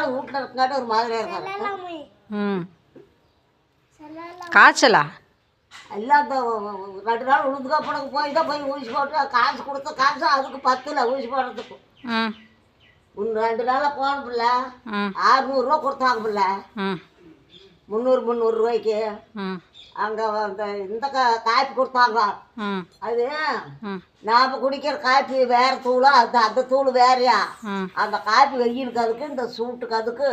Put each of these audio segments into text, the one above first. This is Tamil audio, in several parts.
நாள் வீட்டில் இருக்கங்காட்டி ஒரு மாதிரியாக இருக்காது. ம். காய்ச்சலா? எல்லாம் ரெண்டு நாள் உளுந்து காப்படக்கு போய் தான் போய் ஊசி போட்டு காசு கொடுத்த காசு அதுக்கு பத்தில் ஊசி போடுறதுக்கு. ரெண்டு நாளாக போனப்பில்ல ம். ஆறுநூறுரூவா கொடுத்தாங்கப்பில்ல ம். முந்நூறு முந்நூறுரூவாய்க்கு ம் அங்கே அந்த இந்த கா காப்பி கொடுத்தாங்க அது நாம் குடிக்கிற காப்பி வேறு தூளா? அந்த அந்த தூள் வேறையா? அந்த காப்பி வெயிலுக்கு அதுக்கு இந்த சூட்டுக்கு அதுக்கு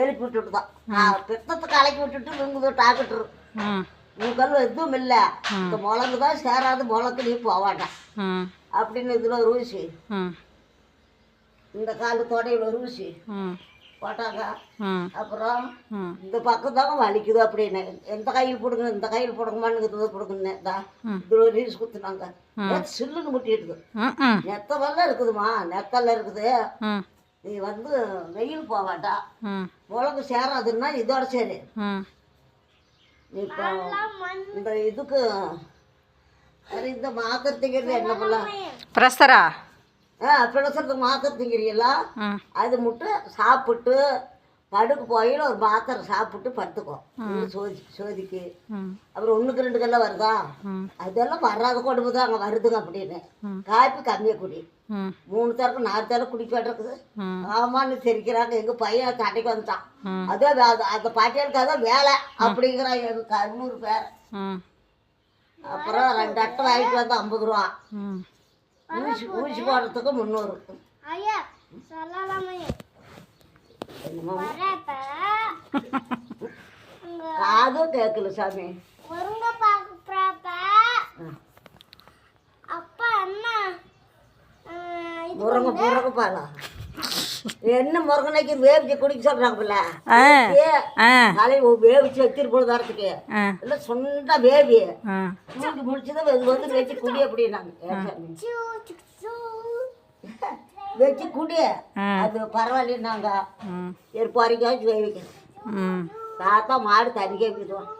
எழுப்பி விட்டுட்டு தான் பித்தத்தை கலக்கி விட்டுட்டு இவங்க டாக்டர். ம் உங்கள் எதுவும் இல்லை. இந்த முளகு தான் சேராது முளக்கு நீ போவாட்டான் அப்படின்னு இதில் ஒரு ஊசி. இந்த காலு தொடையில் ஒரு ஊசி. ம் போட்டாங்க அப்புறம் இந்த பக்கம் தாங்க வலிக்குது அப்படின்னு. எந்த கையில் போடுங்க இந்த கையில் தான் ம். இதில் ஒரு ரீஸ் குத்துனாங்க சில்லுன்னு முட்டிடுது நெத்தவெல்லாம் இருக்குதுமா நெத்தல்ல இருக்குது. நீ வந்து வெயில் போவாட்டா? ம் முளகு சேராதுன்னா இதோட சரி. இப்போ இந்த இதுக்கு இந்த மாத்திரை திங்கிறது என்ன பண்ணலாம்? பிரஸ்தரா ஆ பிளசத்துக்கு மாத்திரை திங்கிறீங்களா? அது மட்டும் சாப்பிட்டு படுக்கு போயில ஒரு மாத்திரை சாப்பிட்டு படுத்துக்கோ. சோதி சோதிக்கு. அப்புறம் ஒன்றுக்கு ரெண்டு கல்ல வருதா? அதெல்லாம் வராத கொடுமை தான் அங்கே வருதுங்க அப்படின்னு. ம். காப்பி கம்மியாக குடி. மூணு தரக்கு நாலு தரம் குடிப்பாட்டு இருக்குது ம் ஆமான்னு தெரிக்கிறாங்க. எங்கள் பையன் சண்டைக்கு வந்துட்டான். அதே அந்த பாட்டியாளுக்கு அதான் வேலை அப்படிங்கிறான் எனக்கு அறுநூறு பேர். அப்புறம் ரெண்டு அட்டை வாங்கிட்டு வந்து ஐம்பது ரூபா. ஊசி ஊசி போடுறதுக்கு முந்நூறு ஐயா சொல்லலாமே காதும் கேட்கல சாமி. முருங்க பாக்குறப்ப அப்பா முருங்கை முருங்கை பாலா என்ன முருங்கனைக்கு வேவிச்சு குடிக்க ஆ தலையை வேவிச்சு வச்சிரு போது வரத்துக்கு ஆ. இல்லை சொன்னா வேவி. ஆ. தூக்கி முடிச்சுதான் வெது வந்து வச்சு குடி அப்படின்னாங்க. வச்சு குடி. அது பரவாயில்லன்னாங்க. ம் சரி பொறிக்காச்சும் வேவிக்க தாத்தா மாடு தண்ணி கேட்குதுவான்